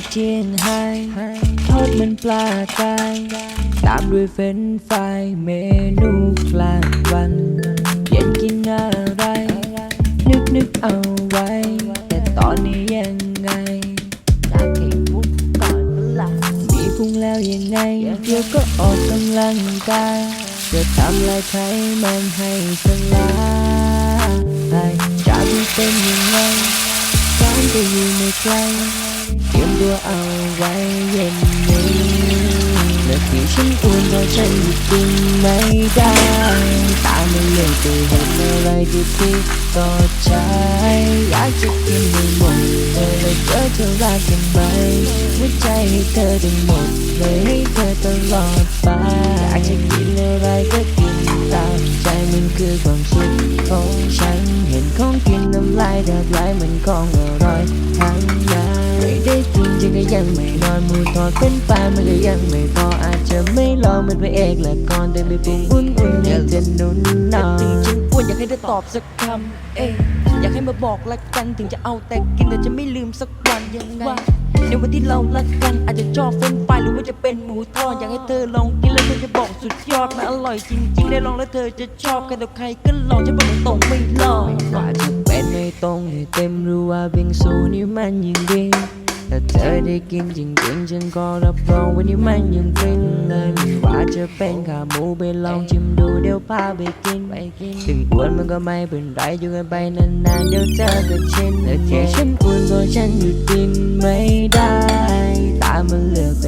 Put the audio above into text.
ดเทียนไฮทอดมันปลากายตามด้วยเฟรนฟรายเมนูกลางวัน เย็นกินอะไร นึกนึกเอาไว้ พุงแล้วยังไงเดี๋ยวก็ออกกำลังกายจะทำลายไขมันให้สลายจะดูเป็นยังไงร้านก็อยู่ไม่ไกลเตรียมตัวเอาไว้เย็นนี้และที่ฉันอ้วนเพราะฉันหยุดกินไม่ได้ ตามมาเลยจะเห็นอะไรที่พี่ต่อใจอยากจะกิน ธอรักกันไหมหัวใจให้เธอทั้งหมดเลยให้เธอตลอดไปอยากจะกินอะไรก็กินตามใจมันคือความสุขของฉัน เห็นของกินน้ำลายแทบไหลเหมือนของอร่อยทั้งนั้นไม่ได้กินจริงก็ยังไม่นอนมูทอดเป็นปลามันก็ยังไม่พออาจจะไม่ลองเหมือนพระเอกละครแต่ไม่ปรุงอุ่นๆยังจะนุ่นนอนฉันอ้วนอยากให้เธอตอบสักคำเอ๊ะอยากให้มาบอกละกันถึงจะเอาแต่กินแต่จะไม่ลืมสัก ยังไงในวันที่เราละกันอาจจะชอบเฟรนช์ฟรายหรือว่าจะเป็นหมูทอดอยากให้เธอลองกินแล้วเธอจะบอกสุดยอดมันอร่อยจริงๆ ได้ลองแล้วเธอจะชอบใครต่อใครก็ลองฉันบอกตรงๆไม่ลองว่าจะเป็นไม่ตรงให้เต็มรู้ว่าบิงซูนี่มันยิ่งดีถ้าเธอได้กินจริงๆฉันก็รับรองว่านี่มันยังฟินเลยไม่ว่าจะเป็นขาหมูไปลองชิมดูเดี๋ยวพาไปกินไปกินถึงอ้วนมันก็ไม่เป็นไรอยู่กันไปนานๆเดี๋ยวเธอก็ชินแต่ที่ฉันอ้วนเพราะ ฉันหยุดกินไม่ได้ ตามันเลือกไป